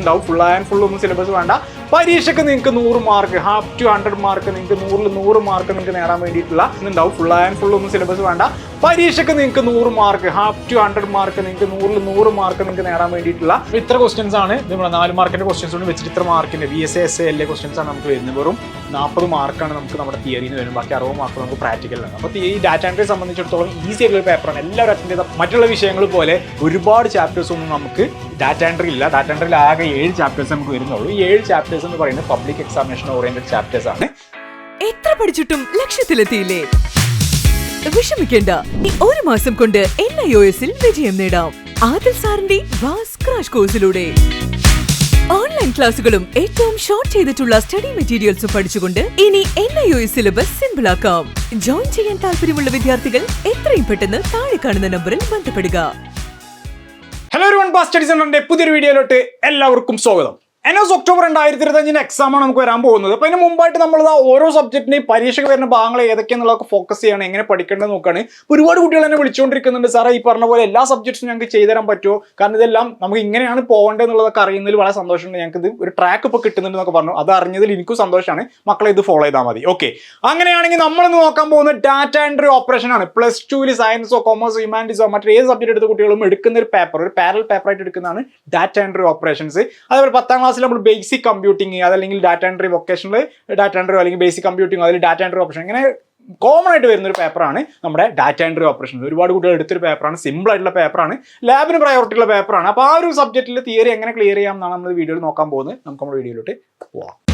അറിയുന്നുണ്ടാവും full and full ഒന്നും syllabus വേണ്ട. പരീക്ഷയ്ക്ക് നിങ്ങൾക്ക് നൂറ് mark half to hundred mark നിങ്ങൾക്ക് നൂറിൽ നൂറ് മാർക്ക് നിങ്ങൾക്ക് നേടാൻ വേണ്ടിയിട്ടുള്ള ഉണ്ടാവും ഫുൾ ആൻഡ് ഫുൾ ഒന്നും സിലബസ് വേണ്ട. പരീക്ഷയ്ക്ക് നിങ്ങൾക്ക് നൂറ് mark half to hundred mark നിങ്ങൾക്ക് നൂറിൽ നൂറ് മാർക്ക് നിങ്ങൾക്ക് നേടാൻ വേണ്ടിയിട്ടുള്ള ഇത്ര ക്വസ്റ്റ്യൻസ് ആണ്. നമ്മുടെ നാല് മാർക്കിന്റെ ക്വസ്റ്റ്യൻസ് കൊണ്ട് വെച്ചിട്ട് ഇത്ര മാർക്കിന്റെ B S S L questions ആണ് നമുക്ക് വരുന്നത്. വെറും നാൽപ്പത് മാർക്കാണ് നമുക്ക് നമ്മുടെ തിയറിന്ന് വരും ബാക്കി അറുപത് മാർക്ക് നമുക്ക് പ്രാക്ടിക്കലാണ് അപ്പോൾ ഈ ഡാറ്റ എൻട്രി സംബന്ധിച്ചിടത്തോളം ഈസി ആയിട്ടുള്ള പേപ്പറാണ് എല്ലാവരും അറ്റൻഡ് ചെയ്ത മറ്റുള്ള വിഷയങ്ങൾ പോലെ ഒരുപാട് ചാപ്റ്റേഴ്സ് ഒന്നും നമുക്ക് ഡാറ്റ എൻട്രി ഇല്ല. ഡാറ്റ എൻട്രിയിൽ ആകെ ഏഴ് ചാപ്റ്റേഴ്സ് നമുക്ക് വരുന്നുള്ളൂ. ഈ ഏഴ് ചാപ്റ്റേഴ്സ് എന്ന് പറയുന്നത് പബ്ലിക് എക്സാമിനേഷൻ ഓറിയന്റഡ് ചാപ്റ്റേഴ്സ് ആണ്. എത്ര പഠിച്ചിട്ടും ലക്ഷ്യത്തിലെത്തിയില്ലേ? വിഷമിക്കേണ്ട. ഈ ഒരു മാസം കൊണ്ട് എൻ ഐ ഒ എസിൽ വിജയം നേടാം. ആദിൽ സാറിന്റെ വാസ് ക്രാഷ് കോഴ്സിലൂടെ. ഓൺലൈൻ ക്ലാസുകളും ഏറ്റവും ഷോർട്ട് ചെയ്തിട്ടുള്ള സ്റ്റഡി മെറ്റീരിയൽസും പഠിച്ചുകൊണ്ട് ഇനി N I O S syllabus simple ആക്കാം. ജോയിൻ ചെയ്യാൻ താല്പര്യമുള്ള വിദ്യാർത്ഥികൾ എത്രയും പെട്ടെന്ന് താഴെ കാണുന്ന നമ്പറിൽ ബന്ധപ്പെടുക. ഹലോ ഒരു വൺ പാസ് സ്റ്റഡി സെന്ററിന്റെ പുതിയൊരു വീഡിയോയിലോട്ട് എല്ലാവർക്കും സ്വാഗതം. എൻഎസ് ഒക്ടോബർ രണ്ടായിരത്തി ഇരുപത്തഞ്ചിന് എക്സാമാണ് നമുക്ക് വരാൻ പോകുന്നത്. അപ്പോൾ അതിന് മുമ്പായിട്ട് നമ്മൾ ആ ഓരോ സബ്ജക്റ്റിനെയും പരീക്ഷയ്ക്ക് വരുന്ന ഭാഗങ്ങൾ ഏതൊക്കെയെന്നുള്ളതൊക്കെ ഫോക്കസ് ചെയ്യണം എങ്ങനെ പഠിക്കേണ്ടത് നോക്കുകയാണ് ഇപ്പോൾ ഒരുപാട് കുട്ടികൾ എന്നെ വിളിച്ചുകൊണ്ടിരിക്കുന്നുണ്ട് സാറേ ഈ പറഞ്ഞ പോലെ എല്ലാ സബ്ജക്ട്സും ഞങ്ങൾക്ക് ചെയ്തുതരാൻ പറ്റുമോ? കാരണം ഇതെല്ലാം നമുക്ക് ഇങ്ങനെയാണ് പോകേണ്ടത് എന്നുള്ളതൊക്കെ അറിയുന്നതിൽ വളരെ സന്തോഷമുണ്ട്. ഞങ്ങൾക്ക് ഇത് ഒരു ട്രാക്ക് ഇപ്പോൾ കിട്ടുന്നുണ്ട് എന്നൊക്കെ പറഞ്ഞു. അത് അറിഞ്ഞതിൽ എനിക്കും സന്തോഷമാണ്. മക്കളെ ഇത് ഫോളോ ചെയ്താൽ മതി. ഓക്കെ അങ്ങനെയാണെങ്കിൽ നമ്മൾ നോക്കാൻ പോകുന്ന ഡാറ്റ എൻട്രി ഓപ്പറേഷൻ ആണ്. പ്ലസ് ടുവിൽ സയൻസോ കോമേഴ്സോ ഹ്യൂമാനിറ്റീസോ മറ്റേ ഏത് സബ്ജക്ട് എടുത്ത കുട്ടികളും എടുക്കുന്ന ഒരു പേപ്പർ ഒരു പാരൽ പേപ്പറായിട്ട് എടുക്കുന്നതാണ് ഡാറ്റ എൻട്രി ഓപ്പറേഷൻസ് അതേപോലെ പത്താം ക്ലാസ്സിൽ നമ്മൾ ബേസിക് കമ്പ്യൂട്ടിങ് അതല്ലെങ്കിൽ data entry vocational data entry അല്ലെങ്കിൽ ബേസിക് കമ്പ്യൂട്ടിങ് അതിൽ ഡാറ്റ എൻട്രി ഓപ്ഷൻ ഇങ്ങനെ കോമൺ ആയിട്ട് വരുന്ന ഒരു പേപ്പറാണ് നമ്മുടെ ഡാറ്റ എൻട്രി ഓപ്പറേഷൻ ഒരുപാട് കുട്ടികൾ എടുത്തൊരു പേപ്പറാണ് സിമ്പിൾ ആയിട്ടുള്ള പേപ്പറാണ് ലാബിന് പ്രയോറിറ്റി ഉള്ള പേപ്പറാണ് അപ്പോൾ ആ ഒരു സബ്ജക്റ്റിൽ തിയറി എങ്ങനെ ക്ലിയർ ചെയ്യാം എന്നാണ് നമ്മൾ വീഡിയോയിൽ നോക്കാൻ പോകുന്നത്. നമുക്ക് നമ്മുടെ വീഡിയോയിലോട്ട് പോവാം.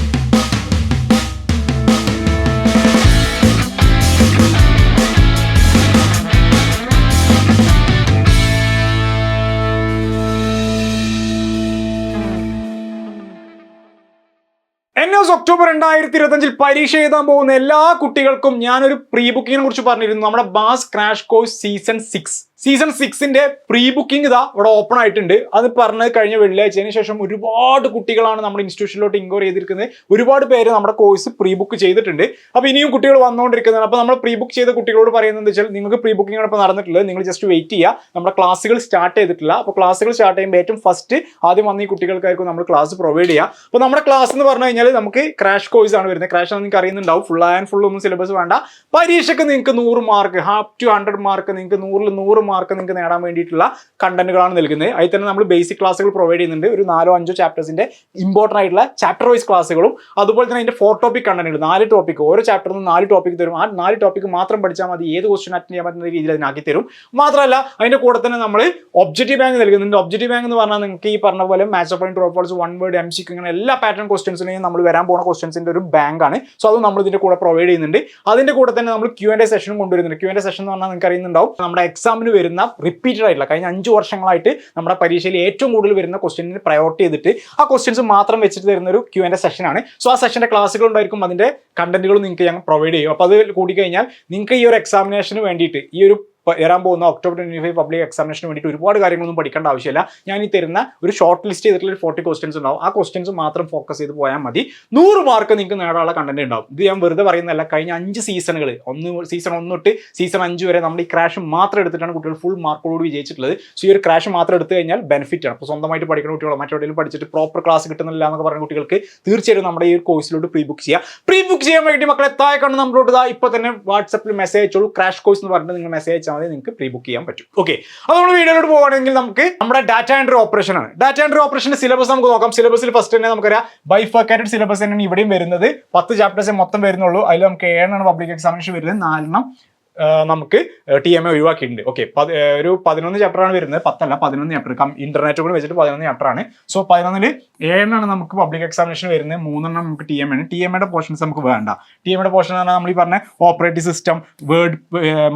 ഒക്ടോബർ രണ്ടായിരത്തി ഇരുപത്തഞ്ചിൽ പരീക്ഷ എഴുതാൻ പോകുന്ന എല്ലാ കുട്ടികൾക്കും ഞാനൊരു പ്രീ ബുക്കിങ്ങിനെ കുറിച്ച് പറഞ്ഞിരുന്നു. നമ്മുടെ bass crash course season six season സിക്സിന്റെ pre booking ഇതാ ഇവിടെ ഓപ്പൺ ആയിട്ടുണ്ട്. അത് പറഞ്ഞത് കഴിഞ്ഞ വെള്ളിയാഴ്ചയ്ക്ക് ശേഷം ഒരുപാട് കുട്ടികളാണ് നമ്മുടെ ഇൻസ്റ്റിറ്റ്യൂഷനിലോട്ട് ഇൻക്വയർ ചെയ്തിരിക്കുന്നത്. ഒരുപാട് പേര് നമ്മുടെ കോഴ്സ് പ്രീ ബുക്ക് ചെയ്തിട്ടുണ്ട്. അപ്പോൾ ഇനിയും കുട്ടികൾ വന്നുകൊണ്ടിരിക്കുന്നതാണ്. അപ്പോൾ നമ്മൾ പ്രീ ബുക്ക് ചെയ്ത കുട്ടികളോട് പറയുന്നത് വെച്ചാൽ നിങ്ങൾക്ക് പ്രീ ബുക്കിംഗ് ഇപ്പോൾ നടന്നിട്ടുള്ളത്. നിങ്ങൾ ജസ്റ്റ് വെയിറ്റ് ചെയ്യുക. നമ്മുടെ ക്ലാസ്സുകൾ സ്റ്റാർട്ട് ചെയ്തിട്ടില്ല. അപ്പോൾ ക്ലാസ്സുകൾ സ്റ്റാർട്ട് ചെയ്യുമ്പോൾ ഏറ്റവും ഫസ്റ്റ് ആദ്യം വന്ന ഈ കുട്ടികൾക്കായിരിക്കും നമ്മൾ ക്ലാസ് പ്രൊവൈഡ് ചെയ്യുക. അപ്പോൾ നമ്മുടെ ക്ലാസ് എന്ന് പറഞ്ഞു കഴിഞ്ഞാൽ നമുക്ക് ക്രാഷ് കോഴ്സ് ആണ് വരുന്നത്. ക്രാഷ് നിങ്ങൾക്ക് അറിയുന്നുണ്ടാവും. ഫുൾ ആൻഡ് ഫുൾ ഒന്നും സിലബസ് വേണ്ട. പരീക്ഷയ്ക്ക് നിങ്ങൾക്ക് നൂറ് mark half to hundred mark നിങ്ങൾക്ക് നൂറിൽ നൂറ് നിങ്ങൾക്ക് നേടാൻ വേണ്ടിയിട്ടുള്ള കണ്ടന്റുകളാണ് നൽകുന്നത്. അതിൽ തന്നെ നമ്മൾ ബേസിക് ക്ലാസ്സുകൾ പ്രൊവൈഡ് ചെയ്യുന്നുണ്ട്. ഒരു നാലോ അഞ്ചോ ചാപ്റ്റേഴ്സിന്റെ ഇമ്പോർട്ടന്റ് ആയിട്ടുള്ള ചാപ്റ്റർ വൈസ് ക്ലാസ്സുകളും അതുപോലെ തന്നെ അതിന്റെ ഫോർ ടോപ്പിക് കണ്ടന്റുകൾ നാല് ടോപ്പിക് ഓരോ ചാപ്റ്ററിൽ നിന്ന് നാല് ടോപ്പിക് തരും. ആ നാല് ടോപ്പിക് മാത്രം പഠിച്ചാൽ മതി. ഏത് ക്വസ്റ്റ്യൻ അറ്റൻഡ് ചെയ്യാൻ പറ്റുന്ന രീതിയിൽ അതിനാക്കി തരും. മാത്രമല്ല അതിന്റെ കൂടെ തന്നെ നമ്മൾ ഒബ്ജക്റ്റീവ് ബാങ്ക് നൽകുന്നുണ്ട്. ഒബ്ജക്റ്റീവ് ബാങ്ക് എന്ന് പറഞ്ഞാൽ നിങ്ങൾക്ക് ഈ പറഞ്ഞ പോലെ match of and false one word M സിക്ക് ഇങ്ങനെ എല്ലാ പാറ്റേൺ ക്വസ്റ്റ്യൻസിനെയും നമ്മൾ വരാൻ പോകുന്ന ക്വസ്റ്റ്യൻസിന്റെ ഒരു ബാങ്ക് ആണ്. സോ അത് നമ്മൾ ഇതിന്റെ കൂടെ പ്രൊവൈഡ് ചെയ്യുന്നുണ്ട്. അതിന്റെ കൂടെ തന്നെ നമ്മൾ ക്യൂ ആൻഡ് എ സെഷനും കൊണ്ടുവരുന്നുണ്ട്. ക്യൂ ആൻഡ് എ സെഷൻ എന്ന് പറഞ്ഞാൽ നിങ്ങൾക്ക് അറിയുന്നുണ്ടാവും. നമ്മുടെ എക്സാമിന് വരുന്ന റിപ്പീറ്റഡ് ആയിട്ടുള്ള കഴിഞ്ഞ അഞ്ച് വർഷങ്ങളായിട്ട് നമ്മുടെ പരീക്ഷയിൽ ഏറ്റവും കൂടുതൽ വരുന്ന ക്വസ്റ്റ്യനിന് പ്രയോറിറ്റി ചെയ്തിട്ട് ആ ക്വസ്റ്റ്യൻസ് മാത്രം വെച്ചിട്ട് തരുന്ന ഒരു ക്യൂ എന്റെ സെഷനാണ് സോ ആ സെഷന്റെ ക്ലാസ്സുകൾ ഉണ്ടായിരിക്കും അതിന്റെ കണ്ടന്റുകൾ നിങ്ങൾക്ക് ഞങ്ങൾ പ്രൊവൈഡ് ചെയ്യും. അപ്പോൾ അത് കൂടി കഴിഞ്ഞാൽ നിങ്ങൾക്ക് ഈ ഒരു എക്സാമിനേഷന് വേണ്ടിയിട്ട് ഈ ഒരു വരാൻ പോകുന്ന ഒക്ടോബർ ട്വന്റി ഫൈവ് പബ്ലിക് എക്സാമിനേഷന് വേണ്ടിയിട്ട് ഒരുപാട് കാര്യങ്ങളൊന്നും പഠിക്കേണ്ട ആവശ്യമില്ല. ഞാൻ ഈ തരുന്ന ഒരു ഷോർട്ട് ലിസ്റ്റ് ചെയ്തിട്ടുള്ള ഒരു ഫോർട്ടി ക്വസ്റ്റൻസ് ഉണ്ടാവും. ആ ക്വസ്റ്റൻസ് മാത്രം ഫോക്കസ് ചെയ്ത് പോയാൽ മതി. നൂറ് മാർക്ക് നിങ്ങൾക്ക് നേടാനുള്ള കണ്ടന്റ് ഉണ്ടാവും. ഇത് ഞാൻ വെറുതെ പറയുന്നതല്ല. കഴിഞ്ഞ അഞ്ച് സീസണുകൾ ഒന്ന് സീസൺ ഒന്ന് തൊട്ട് സീസൺ അഞ്ച് വരെ നമ്മൾ ഈ ക്രാഷ് മാത്രം എടുത്തിട്ടാണ് കുട്ടികൾ ഫുൾ മാർക്കോട് വിജയിച്ചിട്ടുള്ളത്. സോ ഈ ഒരു ക്രാഷ് മാത്രം എടുത്തു കഴിഞ്ഞാൽ ബെനിഫിറ്റ് ആണ്. അപ്പോൾ സ്വന്തമായിട്ട് പഠിക്കുന്ന കുട്ടികളോ മറ്റെവിടെയും പഠിച്ചിട്ട് പ്രോപ്പർ ക്ലാസ് കിട്ടുന്നില്ല എന്നൊക്കെ പറയുന്ന കുട്ടികൾക്ക് തീർച്ചയായും നമ്മുടെ ഈ ഒരു കോഴ്സിലോട്ട് പ്രീ ബുക്ക് ചെയ്യുക പ്രീ ബുക്ക് ചെയ്യാൻ വേണ്ടി മക്കളെ താഴെ കണ്ട് നമ്മളോട് ഇതാ ഇപ്പോൾ തന്നെ വാട്സപ്പിൽ മെസ്സേജ് അയച്ചോളൂ. ക്രാഷ് കോഴ്സ് എന്ന് പറഞ്ഞിട്ട് നിങ്ങൾ മെസ്സേജ് അയച്ചാൽ മതി നിങ്ങൾക്ക് പ്രീ ബുക്ക് ചെയ്യാൻ പറ്റും. ഓക്കെ അത് നമ്മൾ വീഡിയോയിലോട്ട് പോകുകയാണെങ്കിൽ നമുക്ക് നമ്മുടെ ഡാറ്റ എൻട്രി ഓപ്പറേഷൻ ആണ്. ഡാറ്റ എൻട്രി ഓപ്പറേഷന്റെ സിലബസ് നമുക്ക് നോക്കാം. സിലബസിൽ ഫസ്റ്റ് തന്നെ നമുക്കറിയാം. ബൈഫർക്കാറ്റഡ് സിലബസ് തന്നെയാണ് ഇവിടെയും വരുന്നത്. പത്ത് ചാപ്റ്റേഴ്സ് മൊത്തം വരുന്നുള്ളൂ. അതിൽ നമുക്ക് ഏഴെണ്ണം പബ്ലിക് എക്സാമിനേഷൻ വരുന്നത്. നാലെണ്ണം നമുക്ക് ടി എം എ ഒഴിവാക്കിയിട്ടുണ്ട്. ഓക്കെ ഒരു പതിനൊന്ന് ചാപ്റ്റർ ആണ് വരുന്നത്. പത്തല്ല പതിനൊന്ന് ചാപ്റ്റർ ഇന്റർനെറ്റ് കൂടി വെച്ചിട്ട് പതിനൊന്ന് ചാപ്റ്റർ ആണ്. സോ പതിനൊന്നിൽ ഏഴെണ്ണമാണ് നമുക്ക് പബ്ലിക് എക്സാമിനേഷൻ വരുന്നത്. മൂന്നെണ്ണം നമുക്ക് ടി എം ആണ് ടി എം എയുടെ പോർഷൻസ് നമുക്ക് വേണ്ട. ടി എം എയുടെ പോർഷൻ എന്ന് പറഞ്ഞാൽ നമ്മൾ ഈ പറഞ്ഞ operating system word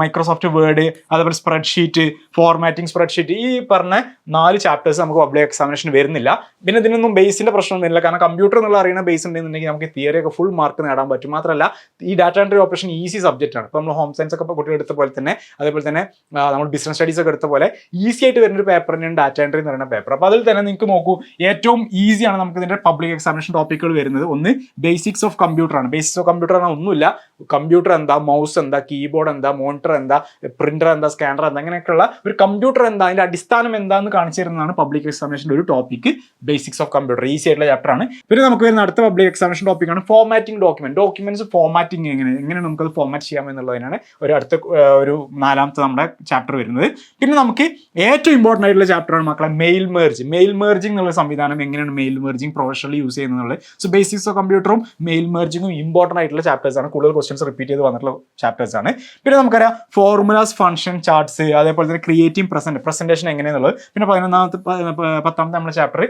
Microsoft word അതേപോലെ സ്പ്രെഡ്ഷീറ്റ് ഫോർമാറ്റിംഗ് സ്പ്രെഡ്ഷീറ്റ് ഈ പറഞ്ഞ നാല് ചാപ്റ്റേഴ്സ് നമുക്ക് പബ്ലിക് എക്സാമിനേഷൻ വരുന്നില്ല. പിന്നെ ഇതിനൊന്നും ബേസിന്റെ പ്രശ്നമൊന്നുമില്ല കാരണം കമ്പ്യൂട്ടർ എന്നുള്ള അറിയുന്ന ബേസ് ഉണ്ടെന്നുണ്ടെങ്കിൽ നമുക്ക് തിയറി ഒക്കെ ഫുൾ മാർക്ക് നേടാൻ പറ്റും. മാത്രമല്ല ഈ data entry operation easy subject ആണ്. ഇപ്പോൾ നമ്മൾ ഹോം സയൻസ് ഒക്കെ കുട്ടികൾ എടുത്ത പോലെ തന്നെ അതേപോലെ തന്നെ നമ്മൾ ബിസിനസ് സ്റ്റഡീസ് ഒക്കെ എടുത്ത പോലെ ഈസി ആയിട്ട് വരുന്ന ഒരു പേപ്പർ തന്നെയാണ് ഡാറ്റ എൻട്രി എന്ന് പറയുന്ന പേപ്പർ അപ്പോൾ അതിൽ തന്നെ നിങ്ങൾക്ക് നോക്കൂ ഏറ്റവും ഈസിയാണ് നമുക്ക് ഇതിന്റെ പബ്ലിക് എക്സാമിനേഷൻ ടോപ്പിക്കുകൾ വരുന്നത്. ഒന്ന് ബേസിക്സ് ഓഫ് കമ്പ്യൂട്ടർ ആണ്. ബേസിക്സ് ഓഫ് കമ്പ്യൂട്ടർ ആണ് ഒന്നുമില്ല. കമ്പ്യൂട്ടർ എന്താ മൗസ് എന്താ കീബോർഡ് എന്താ മോണിറ്റർ എന്താ പ്രിന്റർ എന്താ സ്കാനർ എന്താ അങ്ങനെയൊക്കെയുള്ള ഒരു കമ്പ്യൂട്ടർ എന്താ അതിന്റെ അടിസ്ഥാനം എന്താന്ന് കാണിച്ചു തരുന്നതാണ് പബ്ലിക് എക്സാമിനേഷന്റെ ഒരു topic basics of computer easy ആയിട്ടുള്ള ചാപ്റ്റർ ആണ്. പിന്നെ നമുക്ക് വരുന്ന അടുത്ത പബ്ലിക് എക്സാമിനേഷൻ ടോപ്പിക്കാണ് ഫോർമാറ്റിംഗ് ഡോക്യുമെന്റ് ഡോക്യുമെന്റ്സ് ഫോർമാറ്റിംഗ് എങ്ങനെ എങ്ങനെ നമുക്കത് ഫോർമാറ്റ് ചെയ്യാം എന്നുള്ളതിനാണ് ഒരു അടുത്ത ഒരു നാലാമത്തെ നമ്മുടെ ചാപ്റ്റർ വരുന്നത്. പിന്നെ നമുക്ക് ഏറ്റവും ഇമ്പോർട്ടന്റ് ആയിട്ടുള്ള ചാപ്റ്ററാണ് മക്കളെ മെയിൽ മേർജ് മെയിൽ മേർജിംഗ് എന്നുള്ള സംവിധാനം എങ്ങനെയാണ് മെയിൽ മേർജിംഗ് പ്രൊഫഷണലി യൂസ് ചെയ്യുന്നത് സോ ബേസിക്സ് ഓഫ് കമ്പ്യൂട്ടറും മെയിൽ മേർജിങ്ങും ഇമ്പോർട്ടന്റ് ആയിട്ടുള്ള ചാപ്റ്റേഴ്സ് ആണ്. കൂടുതൽ ക്വസ്റ്റ്യൻസ് റിപ്പീറ്റ് ചെയ്ത് വന്നിട്ടുള്ള ചാപ്റ്റേഴ്സ് ആണ്. പിന്നെ നമുക്കറിയാം ഫോർമുലാസ് ഫംഗ്ഷൻ ചാർട്ട്സ് അതേപോലെ തന്നെ ക്രിയേറ്റീവ് പ്രസന്റ് പ്രസന്റേഷൻ എങ്ങനെയാണെന്നുള്ളത് പിന്നെ പതിനൊന്നാമത്തെ പത്താമത്തെ നമ്മുടെ chapter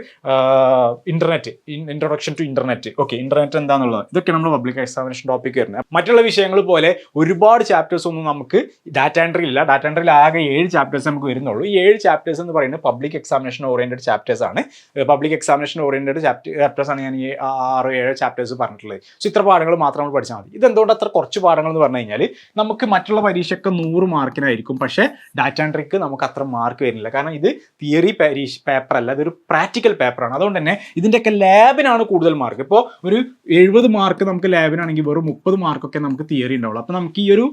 internet introduction to internet okay internet എന്താണെന്നുള്ളത് ഇതൊക്കെ നമ്മൾ പബ്ലിക് എക്സാമിനേഷൻ ടോപ്പിക് വരുന്നത്. മറ്റുള്ള വിഷയങ്ങൾ പോലെ ഒരുപാട് ചാപ്റ്റേഴ്സ് ഒന്നും നമുക്ക് ഡാറ്റ എൻട്രി ഇല്ല. ഡാറ്റ എൻട്രിയിൽ ആകെ ഏഴ് ചാപ്റ്റേഴ്സ് നമുക്ക് വരുന്നുള്ളൂ. ഈ ഏഴ് ചാപ്റ്റേഴ്സ് എന്ന് പറയുന്നത് പബ്ലിക് എക്സാമിനേഷൻ ഓറിയന്റഡ് ചാപ്റ്റേഴ്സ് ആണ്. പബ്ലിക് എക്സാമിനേഷൻ ഓറിയന്റഡ് ചാപ്റ്റേഴ്സ് ആണ് ഞാൻ ഈ ആറ് ഏഴ് ചാപ്റ്റേഴ്സ് പറഞ്ഞിട്ടുള്ളത്. സോ ഇത്ര പാഠങ്ങൾ മാത്രം നമ്മൾ പഠിച്ചാൽ മതി. ഇത് എന്തുകൊണ്ട് അത്ര കുറച്ച് പാഠങ്ങൾ എന്ന് പറഞ്ഞു കഴിഞ്ഞാൽ നമുക്ക് മറ്റുള്ള പരീക്ഷയ്ക്ക് നൂറ് മാർക്കിനായിരിക്കും. പക്ഷേ ഡാറ്റ എൻട്രിക്ക് നമുക്ക് അത്ര മാർക്ക് വരുന്നില്ല. കാരണം ഇത് തിയറി പരീക്ഷ പേപ്പർ അല്ല. ഇതൊരു പ്രാക്ടിക്കൽ പേപ്പറാണ് അതുകൊണ്ട് തന്നെ ഇതിന്റെയൊക്കെ ലാബിനാണ് കൂടുതൽ മാർക്ക് ഇപ്പോൾ ഒരു എഴുപത് മാർക്ക് നമുക്ക് ലാബിനാണെങ്കിൽ വെറും മുപ്പത് മാർക്കൊക്കെ നമുക്ക് തിയറി ഉണ്ടാവുള്ളൂ. അപ്പോൾ നമുക്ക് ഈ ഒരു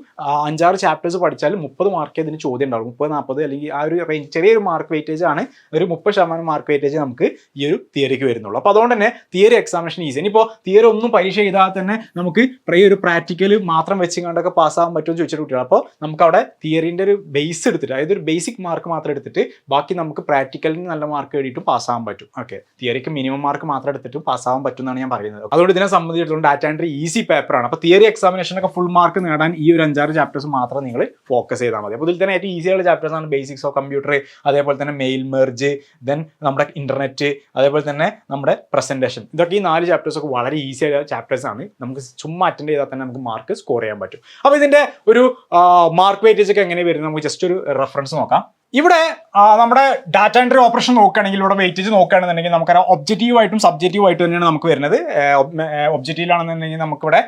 അഞ്ചാറ് ചാപ്റ്റേഴ്സ് പഠിച്ചാൽ മുപ്പത് മാർക്ക് ഇതിന് ചോദ്യം ഉണ്ടാവും. മുപ്പത് നാൽപ്പത് അല്ലെങ്കിൽ ആ ഒരു റേഞ്ച് ചെറിയൊരു മാർക്ക് വെയിറ്റേജ് ആണ്. ഒരു മുപ്പത് ശതമാനം മാർക്ക് വെയിറ്റേജ് നമുക്ക് ഈ ഒരു തിയറിക്ക് വരുന്നുള്ളൂ. അപ്പോൾ അതുകൊണ്ട് തന്നെ തിയറി എക്സാമിനേഷൻ ഈസി ഇനിയിപ്പോൾ തിയറി ഒന്നും പരീക്ഷ ചെയ്താൽ തന്നെ നമുക്ക് ഈ ഒരു പ്രാക്ടിക്കൽ മാത്രം വെച്ച് കണ്ടൊക്കെ പാസ്സാകാൻ പറ്റുമെന്ന് ചോദിച്ചിട്ട് കുട്ടികൾ അപ്പോൾ നമുക്ക് അവിടെ തിയറിന്റെ ഒരു ബേസ് എടുത്തിട്ട് അതായത് ഒരു ബേസിക് മാർക്ക് മാത്രം എടുത്തിട്ട് ബാക്കി നമുക്ക് പ്രാക്ടിക്കലിന് നല്ല മാർക്ക് എഴുതിയിട്ടും പാസ്സാകാൻ പറ്റും. ഓക്കെ തിയറിക്ക് മിനിമം മാർക്ക് മാത്രം എടുത്തിട്ടും പാസ്സാകാൻ പറ്റും എന്നാണ് ഞാൻ പറയുന്നത്. അതുകൊണ്ട് ഇതിനെ സംബന്ധിച്ചിടത്തോളം ഡാറ്റ എൻട്രി ഈസി പേപ്പറാണ് അപ്പോൾ തിയറി എക്സാമിനേഷനൊക്കെ ഫുൾ മാർക്ക് നേടാൻ ഈ ഒരു അഞ്ചാറ് ചാപ്റ്റേഴ്സ് മാത്രം നിങ്ങൾ ഫോക്കസ് ചെയ്താൽ മതി. അപ്പോൾ ഇതിൽ തന്നെ ഏറ്റവും ഈസി ആയുള്ള ചാപ്റ്റേഴ്സ് ആണ് ബേസിക്സ് ഓഫ് കമ്പ്യൂട്ടർ അതേപോലെ തന്നെ മെയിൽ മെർജ് ദെൻ നമ്മുടെ ഇന്റർനെറ്റ് അതേപോലെ തന്നെ നമ്മുടെ പ്രസന്റേഷൻ ഇതൊക്കെ ഈ നാല് ചാപ്റ്റേഴ്സ് ഒക്കെ വളരെ ഈസി ആയ ചാപ്റ്റേഴ്സ് ആണ്. നമുക്ക് ചുമ്മാ അറ്റൻഡ് ചെയ്താൽ തന്നെ നമുക്ക് മാർക്ക് സ്കോർ ചെയ്യാൻ പറ്റും. അപ്പോൾ ഇതിന്റെ ഒരു മാർക്ക് വെയിറ്റേജ് ഒക്കെ എങ്ങനെ വരും? നമുക്ക് ജസ്റ്റ് ഒരു റെഫറൻസ് നോക്കാം. ഇവിടെ നമ്മുടെ ഡാറ്റ എൻട്രി ഓപ്പറേഷൻ നോക്കുകയാണെങ്കിൽ ഇവിടെ വെയിറ്റേജ് നോക്കുകയാണെന്നുണ്ടെങ്കിൽ ആയിട്ടും സബ്ജക്റ്റീവ് ആയിട്ടും തന്നെയാണ് നമുക്ക് വരുന്നത്. ഒബ്ജക്റ്റീവിലാണെന്നുണ്ടെങ്കിൽ നമുക്കിവിടെ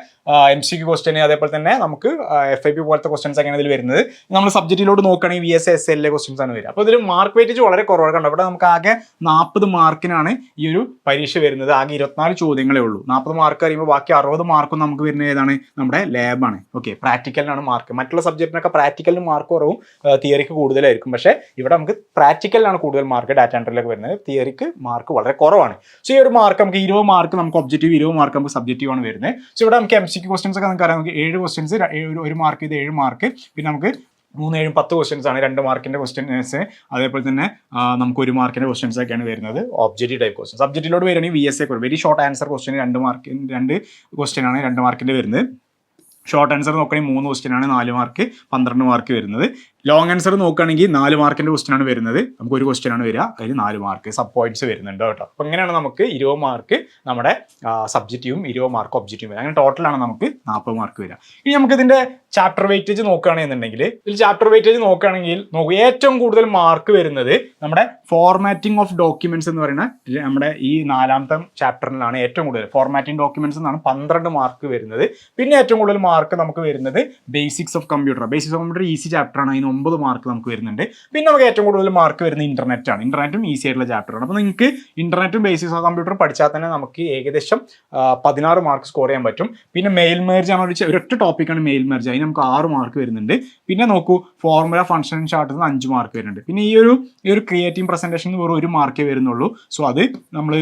എം സി ക്യു ക്വസ്റ്റ്യൻ അതേപോലെ തന്നെ നമുക്ക് എഫ് ഐ പി പോലത്തെ ക്വസ്റ്റ്യൻസ് ഒക്കെയാണ് ഇതിൽ വരുന്നത്. നമ്മൾ സബ്ജക്റ്റിലോട്ട് നോക്കുകയാണെങ്കിൽ വി എസ് എസ് എല്ലിലെ ക്വസ്റ്റ്യൻസ് ആണ് വരിക. അപ്പോൾ ഇതിൽ മാർക്ക് വെയിറ്റേജ് വളരെ കുറവാണ് കണ്ടോ? അവിടെ നമുക്ക് ആകെ നാൽപ്പത് മാർക്കിനാണ് ഈ ഒരു പരീക്ഷ വരുന്നത്. ആകെ ഇരുപത്തിനാല് ചോദ്യങ്ങളേ ഉള്ളൂ. നാൽപ്പത് മാർക്ക് കഴിയുമ്പോൾ ബാക്കി അറുപത് മാർക്കും നമുക്ക് വരുന്നത് ഏതാണ്? നമ്മുടെ ലാബാണ് ഓക്കെ പ്രാക്ടിക്കലിനാണ് മാർക്ക് മറ്റുള്ള സബ്ജക്റ്റിനൊക്കെ പ്രാക്ടിക്കലിന് മാർക്ക് കുറവും തിയറിക്ക് കൂടുതലായിരിക്കും. പക്ഷേ ഇവിടെ നമുക്ക് പ്രാക്ടിക്കലാണ് കൂടുതൽ മാർക്ക് ഡാറ്റ എൻട്രിയിലൊക്കെ വരുന്നത്. തിയറിക്ക് മാർക്ക് വളരെ കുറവാണ്. സോ ഈ ഒരു മാർക്ക് നമുക്ക് ഇരുപത് മാർക്ക് നമുക്ക് ഒബ്ജക്റ്റീവ് ഇരുപത് മാർക്ക് നമുക്ക് സബ്ജക്റ്റീവ് ആണ് വരുന്നത്. സോ ഇവിടെ നമുക്ക് എം സി ക്വസ്റ്റൻസ് ഒക്കെ നമുക്ക് അറിയാം നമുക്ക് ഏഴ് ക്വസ്റ്റൻസ് ഒരു മാർക്ക് ഇത് ഏഴ് മാർക്ക് പിന്നെ നമുക്ക് മൂന്ന് ഏഴും പത്ത് ക്വസ്റ്റ്യൻസ് ആണ്. രണ്ട് മാർക്കിന്റെ ക്വസ്റ്റ്യൻസ് അതേപോലെ തന്നെ നമുക്ക് ഒരു മാർക്കിന്റെ ക്വസ്റ്റ്യൻസ് ഒക്കെയാണ് വരുന്നത്. ഒബ്ജക്റ്റീവ് ടൈപ്പ് ക്വസ്റ്റ്യൻ സബ്ജക്റ്റിലോട് വരികയാണെങ്കിൽ V S A very short answer question രണ്ട് മാർക്ക് രണ്ട് ക്വസ്റ്റ്യൻ ആണ് രണ്ട് മാർക്കിന്റെ വരുന്നത്. ഷോർട്ട് ആൻസർ നോക്കുകയാണെങ്കിൽ മൂന്ന് ക്വസ്റ്റ്യൻ ആണ് നാല് മാർക്ക് പന്ത്രണ്ട് മാർക്ക് വരുന്നത്. ലോങ് ആൻസർ നോക്കുകയാണെങ്കിൽ നാല് മാർക്കിന്റെ ക്വസ്റ്റൻ ആണ് വരുന്നത്. നമുക്ക് ഒരു ക്വസ്റ്റ്യൻ ആണ് വരിക. അതിൽ നാല് മാർക്ക് സബ് പോയിന്റ്സ് വരുന്നുണ്ട് കേട്ടോ. അപ്പോൾ എങ്ങനെയാണ് നമുക്ക് ഇരുപത് മാർക്ക് നമ്മുടെ സബ്ജക്റ്റീവും ഇരുപത് മാർക്ക് ഒബ്ജക്റ്റീവും വരിക. അങ്ങനെ ടോട്ടലാണ് നമുക്ക് നാൽപ്പത് മാർക്ക് വരിക. ഇനി നമുക്ക് ഇതിന്റെ ചാപ്റ്റർ വെയിറ്റേജ് നോക്കുകയാണെന്നുണ്ടെങ്കിൽ ഇതിൽ ചാപ്റ്റർ വെയിറ്റേജ് നോക്കുകയാണെങ്കിൽ നോക്കുക ഏറ്റവും കൂടുതൽ മാർക്ക് വരുന്നത് നമ്മുടെ ഫോർമാറ്റിംഗ് ഓഫ് ഡോക്യുമെന്റ്സ് എന്ന് പറയുന്ന നമ്മുടെ ഈ നാലാമത്തെ ചാപ്റ്ററിലാണ് ഏറ്റവും കൂടുതൽ. ഫോർമാറ്റിംഗ് ഡോക്യുമെന്റ്സ് എന്നാണ് പന്ത്രണ്ട് മാർക്ക് വരുന്നത്. പിന്നെ ഏറ്റവും കൂടുതൽ മാർക്ക് നമുക്ക് വരുന്നത് basics of computer basics of computer easy chapter ആണ്. ഒമ്പത് മാർക്ക് നമുക്ക് വരുന്നുണ്ട്. പിന്നെ നമുക്ക് ഏറ്റവും കൂടുതൽ മാർക്ക് വരുന്നത് ഇന്റർനെറ്റ് ആണ്. ഇന്റർനെറ്റും ഈസി ആയിട്ടുള്ള ചാപ്റ്റർ ആണ്. അപ്പോൾ നിങ്ങൾക്ക് ഇന്റർനെറ്റും ബേസിക്സ് ഓഫ് കമ്പ്യൂട്ടർ പഠിച്ചാൽ തന്നെ നമുക്ക് ഏകദേശം പതിനാറ് മാർക്ക് സ്കോർ ചെയ്യാൻ പറ്റും. പിന്നെ മെയിൽ മേർജ് ആണ് ഒരു ഒരൊറ്റ ടോപ്പിക്കാണ് മെയിൽ മേർജ് അതിന് നമുക്ക് ആറ് മാർക്ക് വരുന്നുണ്ട്. പിന്നെ നോക്കൂ ഫോർമുല ഫംഗ്ഷൻ ചാർട്ടിൽ നിന്ന് അഞ്ച് മാർക്ക് വരുന്നുണ്ട്. പിന്നെ ഈ ഒരു ഈ ഒരു ക്രിയേറ്റീവ് പ്രസന്റേഷൻ വെറും ഒരു മാർക്കേ വരുന്നുള്ളൂ. സോ അത് നമ്മൾ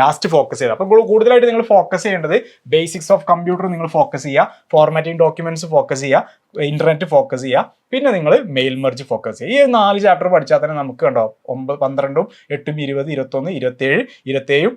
ലാസ്റ്റ് ഫോക്കസ് ചെയ്ത്. അപ്പോൾ കൂടുതലായിട്ട് നിങ്ങൾ ഫോക്കസ് ചെയ്യേണ്ടത് ബേസിക്സ് ഓഫ് കമ്പ്യൂട്ടർ നിങ്ങൾ ഫോക്കസ് ചെയ്യുക. ഫോർമാറ്റിംഗ് ഡോക്യുമെന്റ്സ് ഫോക്കസ് ചെയ്യുക. ഇന്റർനെറ്റ് ഫോക്കസ് ചെയ്യുക പിന്നെ നിങ്ങൾ മെയിൽ മെർജ് ഫോക്കസ് ചെയ്യുക ഈ നാല് ചാപ്റ്റർ പഠിച്ചാൽ തന്നെ നമുക്ക് കണ്ടോ ഒമ്പത് പന്ത്രണ്ടും എട്ടും ഇരുപത് ഇരുപത്തൊന്ന് ഇരുപത്തേഴ് ഇരുപത്തേഴും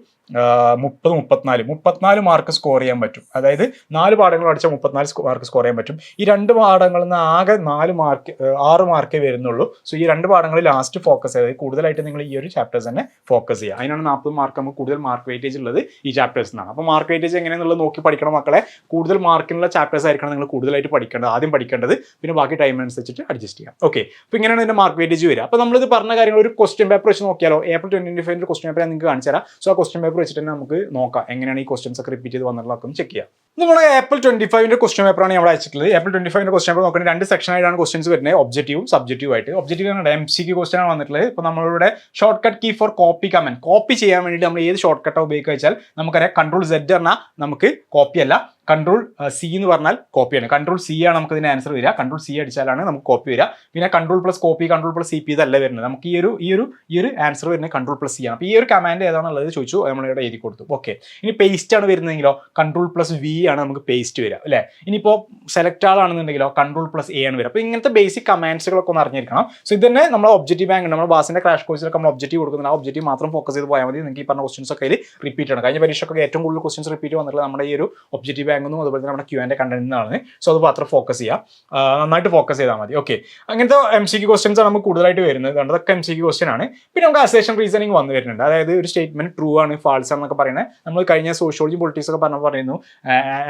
മുപ്പത് മുപ്പത്തിനാല്. മുപ്പത്തിനാല് മാർക്ക് സ്കോർ ചെയ്യാൻ പറ്റും. അതായത് നാല് പാഠങ്ങൾ പഠിച്ചാൽ മുപ്പത്തിനാല് മാർക്ക് സ്കോർ ചെയ്യാൻ പറ്റും. ഈ രണ്ട് പാഠങ്ങളിൽ നിന്ന് ആകെ നാല് മാർക്ക് ആറ് മാർക്കേ വരുന്നുള്ളൂ. സോ ഈ രണ്ട് പാഠങ്ങൾ ലാസ്റ്റ് ഫോക്കസ് ചെയ്ത് കൂടുതലായിട്ട് നിങ്ങൾ ഈ ഒരു ചാപ്റ്റേഴ്സ് തന്നെ ഫോക്കസ് ചെയ്യുക അതിനാണ് നാൽപ്പത് മാർക്ക് നമുക്ക് കൂടുതൽ മാർക്ക് വെയിറ്റേജ് ഉള്ളത് ഈ ചാപ്റ്റേഴ്സ് നിന്നാണ് അപ്പോൾ മാർക്ക് വെയിറ്റേജ് എങ്ങനെയാണെന്നുള്ളത് നോക്കി പഠിക്കണം മക്കളെ? കൂടുതൽ മാർക്കിനുള്ള ചാപ്റ്റേഴ്സ് ആയിരിക്കണം നിങ്ങൾ കൂടുതലായിട്ട് പഠിക്കേണ്ടത്. ആദ്യം പഠിക്കേണ്ടത് പിന്നെ ബാക്കി ടൈം അനുസരിച്ചിട്ട് അഡ്ജസ്റ്റ് ചെയ്യാം. ഓക്കെ അപ്പോൾ ഇങ്ങനെയാണ് ഇതിന്റെ മാർക്ക് വെയിറ്റേജ് വരിക. അപ്പോൾ നമ്മളിത് പറഞ്ഞ കാര്യങ്ങൾ ഒരു ക്വസ്റ്റ്യൻ പേപ്പർ വെച്ച് നോക്കിയാലോ? ഏപ്രിൽ ട്വന്റി ഫൈവിന്റെ ക്വസ്റ്റ്യൻ പേപ്പർ നിങ്ങൾക്ക് കാണിച്ചു തരാം. സോ ആ ക്വസ്റ്റ്യൻ പേപ്പർ വെച്ചിട്ട് തന്നെ നമുക്ക് നോക്കാം. എങ്ങനെയാണ് ഈ ക്വസ്റ്റ്യൻസ് ഒക്കെ റിപ്പീറ്റ് ചെയ്ത് വന്നിട്ടുള്ളതൊക്കെ ചെക്ക് ചെയ്യാം. നമ്മൾ ഏപ്രിൽ ട്വന്റി ഫൈവിന്റെ ക്വസ്റ്റ്യൻ പേപ്പറാണ് നമ്മൾ അയച്ചിട്ടുള്ളത്. ഏപ്രിൽ ട്വന്റി ഫൈവിന്റെ ക്വസ്റ്റ്യൻ പേപ്പർ നോക്കുന്നത് രണ്ട് സെക്ഷൻ ആയിട്ടാണ് ക്വസ്റ്റ്യൻസ് വരുന്നത്. ഒബ്ജക്റ്റീവും സബ്ജക്റ്റീവ് ആയിട്ട്. ഒബ്ജക്റ്റീവ് ആണ് എം സി ക്വസ്റ്റ്യൻ ആണ് വന്നിട്ടുള്ളത്. ഇപ്പോൾ നമ്മളിവിടെ shortcut key for copy command copy ചെയ്യാൻ വേണ്ടിയിട്ട് നമ്മൾ ഏത് ഷോർട്ട് കട്ടാണ് ഉപയോഗിക്കുക വെച്ചാൽ നമുക്കറിയാം കൺട്രോൾ സെഡ് പറഞ്ഞാൽ നമുക്ക് കോപ്പി അല്ല. കൺട്രോൾ സി എന്ന് പറഞ്ഞാൽ കോപ്പി ആണ്. കൺട്രോൾ സി ആണ് നമുക്ക് ഇതിന് ആൻസർ വരിക. കൺട്രോൾ സി അടിച്ചാലാണ് നമുക്ക് കോപ്പി വരിക. പിന്നെ control plus copy control plus C P ഇതല്ല വരുന്നത്. നമുക്ക് ഈ ഒരു ഈ ഒരു ഈ ഒരു ആൻസർ വരുന്നത് കൺട്രോൾ പ്ലസ് സി ആണ്. അപ്പോൾ ഈ ഒരു കമാൻഡ് ഏതാണുള്ളത് ചോദിച്ചു നമ്മളിവിടെ എഴുതി കൊടുത്തു. ഓക്കെ ഇനി പേസ്റ്റ് ആണ് വരുന്നതെങ്കിലോ കൺട്രോൾ പ്ലസ് വി ആണ് നമുക്ക് പേസ്റ്റ് വരിക അല്ലേ? ഇനിയിപ്പോൾ സെലക്ട് ആളാണെന്നുണ്ടെങ്കിലോ കൺട്രോൾ പ്ലസ് എ ആണ് വരിക. അപ്പോൾ ഇങ്ങനത്തെ ബേസിക് കമാൻഡ്സുകളൊക്കെ ഒന്ന് അറിഞ്ഞിരിക്കണം. സോ ഇത് തന്നെ നമ്മൾ ഒബ്ജക്റ്റീവ് ബാങ്ക് നമ്മൾ ബാസിന്റെ ക്രാഷ് കോഴ്സിലൊക്കെ നമ്മൾ ഒബ്ജക്റ്റീവ് കൊടുക്കുന്നുണ്ട്. ആ ഒബ്ജക്റ്റീവ് മാത്രം ഫോക്കസ് ചെയ്ത് പോയാൽ മതി. നിങ്ങൾക്ക് ഈ പറഞ്ഞ ക്വസ്റ്റൻസ് ഒക്കെ അതിൽ റിപ്പീറ്റ് ആണ്. കഴിഞ്ഞ പരീക്ഷയ്ക്കൊക്കെ ഏറ്റവും കൂടുതൽ ക്വസ്റ്റൻസ് റിപ്പീറ്റ് വന്നിട്ടുള്ള നമ്മുടെ ഈ ഒരു ഒബ്ജക്റ്റീവ് ബാങ്കും അതുപോലെ തന്നെ നമ്മുടെ ക്യൂ ആൻഡ് കണ്ടന്റ് നിന്നാണ് സോ അത് അത്ര ഫോക്കസ് ചെയ്യുക ആ, നന്നായിട്ട് ഫോക്കസ് ചെയ്താൽ മതി. ഓക്കെ അങ്ങനത്തെ എം സി ക്യു ക്വസ്റ്റൻസ് ആണ് നമുക്ക് കൂടുതലായിട്ട് വരുന്നത്. അതൊക്കെ എം സി ക്യു ക്വസ്റ്റൻ ആണ്. പിന്നെ നമുക്ക് അസേഷൻ റീസണിങ് വന്നു വരുന്നുണ്ട്. അതായത് ഒരു സ്റ്റേറ്റ്മെന്റ് ട്രൂ ആണ് ഫാൾസ് ആണെന്നൊക്കെ പറയുന്നത്. നമ്മൾ കഴിഞ്ഞ സോഷ്യോളജി പൊളിറ്റിക്സ് ഒക്കെ പറഞ്ഞ പറയുന്നു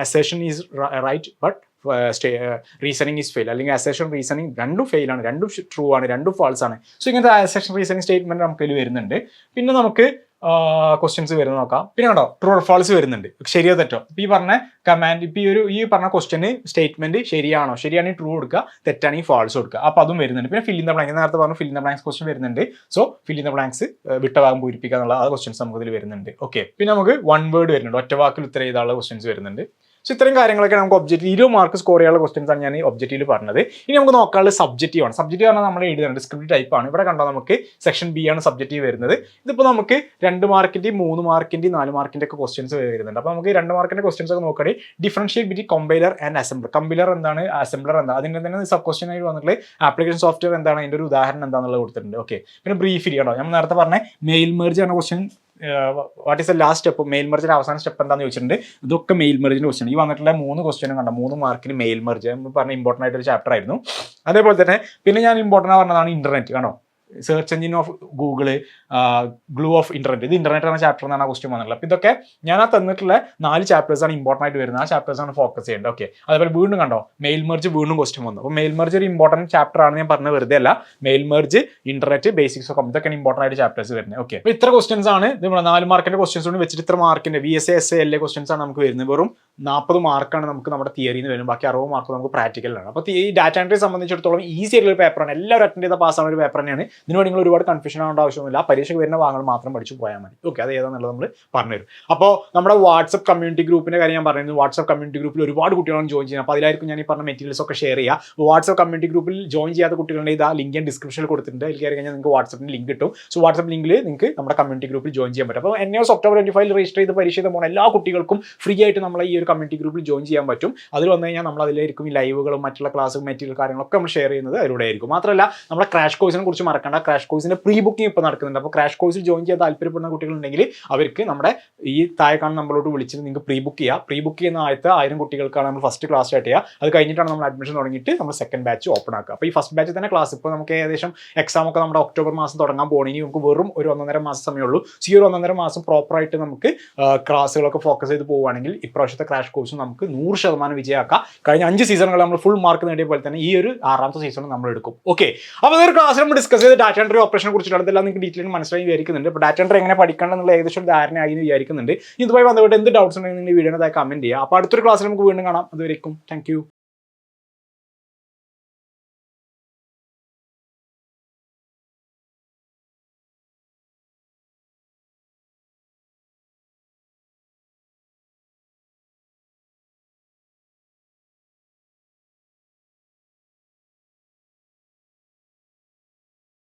assertion is right but reasoning is fail അല്ലെങ്കിൽ അസേഷൻ റീസണിങ് രണ്ടും ഫെയിൽ ആണ്. രണ്ടും ട്രൂ ആണ്. രണ്ടും ഫാൾസ് ആണ്. സോ ഇങ്ങനത്തെ അസേഷൻ റീസണിങ് സ്റ്റേറ്റ്മെന്റ് നമുക്ക് ഇതിൽ വരുന്നുണ്ട്. പിന്നെ നമുക്ക് ക്വസ്റ്റ്യൻസ് വരുന്ന നോക്കാം. പിന്നെ കണ്ടോ ട്രൂ ഓർ ഫാൾസ് വരുന്നുണ്ട്. ശരിയോ തെറ്റോ? ഇപ്പൊ ഈ പറഞ്ഞ കമാൻഡ് ഇപ്പൊ ഈ ഒരു ഈ പറഞ്ഞ ക്വസ്റ്റ്യന് സ്റ്റേറ്റ്മെന്റ് ശരിയാണോ? ശരിയാണെങ്കിൽ ട്രൂ കൊടുക്കുക തെറ്റാണെങ്കിൽ ഫാൾസ് കൊടുക്കുക. അപ്പൊ അതും വരുന്നുണ്ട്. പിന്നെ ഫില്ലിൻ ദ ബ്ലാങ്ക് നേരത്തെ പറഞ്ഞു fill in the blanks question വരുന്നുണ്ട്. So fill in the blanks വിട്ട ഭാഗം എന്നുള്ള ആ ക്വസ്റ്റ്യൻസ് നമുക്ക് വരുന്നുണ്ട്. ഓക്കെ പിന്നെ നമുക്ക് വൺ വേർഡ് വരുന്നുണ്ട്. ഒറ്റ വാക്കിൽ ഉത്തരം ചെയ്താലുള്ള ക്വസ്റ്റ്യൻസ് വരുന്നുണ്ട്. സോ ഇത്രയും കാര്യങ്ങളൊക്കെ നമുക്ക് ഒബ്ജക്റ്റീവ് ഇരുപത് മാർക്ക് സ്കോർ ചെയ്യാനുള്ള ക്വസ്റ്റൻസ് ആണ് ഞാൻ ഈ ഒബ്ജക്റ്റീവിൽ പറഞ്ഞത്. ഇനി നമുക്ക് നോക്കാനുള്ള സബ്ജക്റ്റീവ് ആണ്. സബ്ജക്റ്റീവ് പറഞ്ഞാൽ നമ്മൾ എഴുതുന്നത് സ്ക്രിപ്റ്റ് ടൈപ്പ് ആണ്. ഇവിടെ കണ്ടോ നമുക്ക് സെക്ഷൻ ബി ആണ് സബ്ജക്റ്റീവ് വരുന്നത്. ഇതിപ്പോൾ നമുക്ക് രണ്ട് മാർക്കിന്റെയും മൂന്ന് മാർക്കിന്റെയും നാല് മാർക്കിന്റെ ഒക്കെ ക്വസ്റ്റൻസ് വരുന്നുണ്ട്. അപ്പോൾ നമുക്ക് രണ്ട് മാർക്കിന്റെ ക്വസ്റ്റൻസ് ഒക്കെ നോക്കുകയാണെങ്കിൽ differentiate between compiler and assembler compiler എന്താണ്? അസംബ്ലർ എന്താണ്? അതിന്റെ തന്നെ സബ് ക്വസ്റ്റൻ ആയിട്ട് വന്നിട്ടുള്ള ആപ്ലിക്കേഷൻ സോഫ്റ്റ്വെയർ എന്താണ്? അതിന്റെ ഒരു ഉദാഹരണം എന്താണെന്നുള്ളത് കൊടുത്തിട്ടുണ്ട്. ഓക്കെ പിന്നെ ബ്രീഫിൽ കേട്ടോ. ഞാൻ നേരത്തെ പറഞ്ഞ മെയിൽ മെർജ് ആണ് question what is the last step mail മെർജിന്റെ അവസാന സ്റ്റെപ്പ് എന്താണെന്ന് ചോദിച്ചിട്ടുണ്ട്. ഇതൊക്കെ മെയിൽ മെർജിന്റെ ക്വസ്റ്റൻ ഈ വന്നിട്ടുള്ള മൂന്ന് ക്വസ്റ്റ്യനും കണ്ട? മൂന്ന് മാർക്കിന് മെയിൽ മെർജ് പറഞ്ഞ ഇമ്പോർട്ടന്റ് ആയിട്ട് ഒരു ചാപ്റ്റർ ആയിരുന്നു. അതേപോലെ തന്നെ പിന്നെ ഞാൻ ഇമ്പോർട്ടന്റ് പറഞ്ഞതാണ് ഇന്റർനെറ്റ് കണ്ടോ? Search engine of Google glue of internet ഇത് ഇന്റർനെറ്റ് എന്ന ചാപ്റ്റർ എന്നാണ് ആ ക്വസ്റ്റ്യൻ വന്നിട്ടുള്ളത്. അപ്പൊ ഇതൊക്കെ ഞാൻ ആ തന്നിട്ടുള്ള നാല് ചാപ്റ്റേഴ്സ് ആണ് ഇമ്പോർട്ടന്റ് ആയിട്ട് വരുന്നത്. ആ ചാപ്റ്റേഴ്സ് ആണ് ഫോക്കസ് ചെയ്യേണ്ടത്. ഓക്കെ അതേപോലെ വീണ്ടും കണ്ടോ? മെയിൽ മെർജ് വീണ്ടും ക്വസ്റ്റ്യൻ വന്നു. അപ്പൊ മെയിൽ മെർജ് ഒരു ഇമ്പോർട്ടന്റ് ചാപ്റ്റർ ആണ് ഞാൻ പറഞ്ഞത് വെറുതെ അല്ല. മെയിൽ മെർജ് ഇന്റർനെറ്റ് ബേസിക്സ് ഒക്കെ ഇതൊക്കെയാണ് ഇമ്പോർട്ടന്റ് ആയിട്ട് ചാപ്റ്റേഴ്സ് വരുന്നത്. ഓക്കെ അപ്പോൾ ഇത്ര ക്വസ്റ്റൻസ് ആണ്. നമ്മുടെ നാല് മാർക്കിന്റെ ക്വസ്റ്റൻസ് കൊണ്ട് വെച്ചിട്ട് ഇത്ര മാർക്കിന്റെ V S S L A questions ആണ് നമുക്ക് വരുന്നത്. വെറും നാൽപ്പത് മാർക്കാണ് നമുക്ക് നമ്മുടെ തിയറിയിൽ നിന്ന് വരും ബാക്കി അറുപത് മാർക്ക് നമുക്ക് പ്രാക്ടിക്കലാണ് അപ്പോൾ ഈ ഡാറ്റ എൻട്രി സംബന്ധിച്ചിടത്തോളം ഈസി ആയിട്ടുള്ള ഒരു പേപ്പറാണ് എല്ലാവരും അറ്റൻഡ് ചെയ്ത പാസ്സാവുന്ന ഒരു പേപ്പർ തന്നെയാണ്. ഇതിനുവേണ്ടി നിങ്ങൾ ഒരുപാട് കൺഫ്യൂഷൻ ആവേണ്ട ആവശ്യമില്ല പരീക്ഷയ്ക്ക് വരുന്ന ഭാഗങ്ങൾ മാത്രം പഠിച്ചു പോയാൽ മതി. ഓക്കെ അത് ഏതാണെന്നുള്ളത് നമ്മൾ പറഞ്ഞുതരും അപ്പോൾ നമ്മുടെ വാട്സപ്പ് കമ്മ്യൂണിറ്റി ഗ്രൂപ്പിന്റെ കാര്യം ഞാൻ പറയുന്നത് വാട്സപ്പ് കമ്മ്യൂണിറ്റി ഗ്രൂപ്പിൽ ഒരുപാട് കുട്ടികളാണ് ജോയിൻ ചെയ്യുന്നത്. അപ്പോൾ അതിലായിരിക്കും ഞാൻ ഈ പറഞ്ഞ മെറ്റീരിയൽസ് ഒക്കെ ഷെയർ ചെയ്യുക. വാട്സപ്പ് കമ്മ്യൂണിറ്റി ഗ്രൂപ്പിൽ ജോയിൻ ചെയ്യാത്ത കുട്ടികളുടെ ഇതാ ലിങ്ക് ഞാൻ ഡിസ്ക്രിപ്ഷനിൽ കൊടുത്തിട്ടുണ്ട്. അതിൽ കയറി കഴിഞ്ഞാൽ നിങ്ങൾക്ക് വാട്സപ്പിന് ലിങ്ക് കിട്ടും. സോ വാട്സപ്പ് ലിങ്കിൽ നിങ്ങൾക്ക് നമ്മുടെ കമ്മ്യൂണിറ്റി ഗ്രൂപ്പിൽ ജോയിൻ ചെയ്യാൻ പറ്റും. അപ്പോൾ yes October twenty five register ചെയ്ത് പരീക്ഷ ചെയ്ത് പോകുന്ന എല്ലാ കുട്ടികൾക്കും ഫ്രീ ആയിട്ട് നമ്മൾ ഈ ഒരു കമ്മ്യൂണിറ്റി ഗ്രൂപ്പിൽ ജോയിൻ ചെയ്യാൻ പറ്റും. അതിൽ വന്നു കഴിഞ്ഞാൽ നമ്മൾ അതിലായിരിക്കും ഈ ലൈവുകളും മറ്റുള്ള ക്ലാസ്സും മെറ്റീരിയൽ കാര്യങ്ങളൊക്കെ നമ്മൾ ഷെയർ ചെയ്യുന്നത് അതിലൂടെ ആയിരിക്കും മാത്രമല്ല നമ്മുടെ ക്രാഷ് കോഴ്സിനെ കുറിച്ച് മറക്കണ്ട. ക്രാഷ് കോഴ്സിന്റെ പ്രീ ബുക്കിംഗ് ഇപ്പോൾ നടക്കുന്നുണ്ട്. അപ്പോൾ ക്രാഷ് കോഴ്സിൽ ജോയിൻ ചെയ്യാൻ താല്പര്യപ്പെടുന്ന കുട്ടികളുണ്ടെങ്കിൽ അവർക്ക് നമ്മുടെ ഈ താഴെ കാണുന്ന നമ്മളോട് വിളിച്ചിട്ട് നിങ്ങൾക്ക് പ്രീ ബുക്ക് ചെയ്യാം. പ്രീ ബുക്ക് ചെയ്യുന്ന ആദ്യത്തെ ആയിരം കുട്ടികൾക്കാണ് നമ്മൾ ഫസ്റ്റ് ക്ലാസ് സ്റ്റാർട്ട് ചെയ്യുക. അത് കഴിഞ്ഞിട്ടാണ് നമ്മൾ അഡ്മിഷൻ തുടങ്ങിയിട്ട് നമ്മൾ സെക്കൻഡ് ബാച്ച് ഓപ്പൺ ആക്കുക. അപ്പോൾ ഈ ഫസ്റ്റ് ബാച്ച് തന്നെ ക്ലാസ് ഇപ്പോൾ നമുക്ക് ഏകദേശം എക്സാം ഒക്കെ നമ്മുടെ ഒക്ടോബർ മാസം തുടങ്ങാൻ പോകണമെങ്കിൽ നമുക്ക് വെറും ഒരു ഒന്നര മാസം സമയമുള്ളൂ സീ ഒരു ഒന്നര മാസം പ്രോപ്പറായിട്ട് നമുക്ക് ക്ലാസ്സുകളൊക്കെ ഫോക്കസ് ചെയ്ത് പോവുകയാണെങ്കിൽ ഇപ്രാവശ്യത്തെ ക്രാഷ് കോഴ്സ് നമുക്ക് നൂറ് ശതമാനം വിജയമാക്കാം കഴിഞ്ഞ അഞ്ച് സീസണുകൾ നമ്മൾ ഫുൾ മാർക്ക് നേടിയ പോലെ തന്നെ ഈ ഒരു ആറാമത്തെ സീസൺ നമ്മൾ എടുക്കും. ഓക്കെ അപ്പോൾ അതൊരു ക്ലാസ്സിൽ നമ്മൾ ഡിസ്കസ് ചെയ്ത് ഡാറ്റ എൻട്രി ഓപ്പറേഷനെ കുറിച്ചിട്ട് അതെല്ലാം നിങ്ങൾക്ക് ഡീറ്റെയിൽ മനസ്സിലായി വിചാരിക്കുന്നുണ്ട്. അപ്പോൾ ഡാറ്റ എൻട്രി എങ്ങനെ പഠിക്കണം എന്നുള്ള ഏകദേശം ധാരണയായി എന്ന് വിചാരിക്കുന്നുണ്ട്. ഇതുമായി ബന്ധപ്പെട്ട് എന്ത് ഡൗട്ട്സ് ഉണ്ടെങ്കിൽ നിങ്ങൾ വീഡിയോ കമന്റ് ചെയ്യുക. അപ്പോൾ അടുത്തൊരു ക്ലാസ്സിൽ നമുക്ക് വീണ്ടും കാണാം. അതുവരെയും താങ്ക്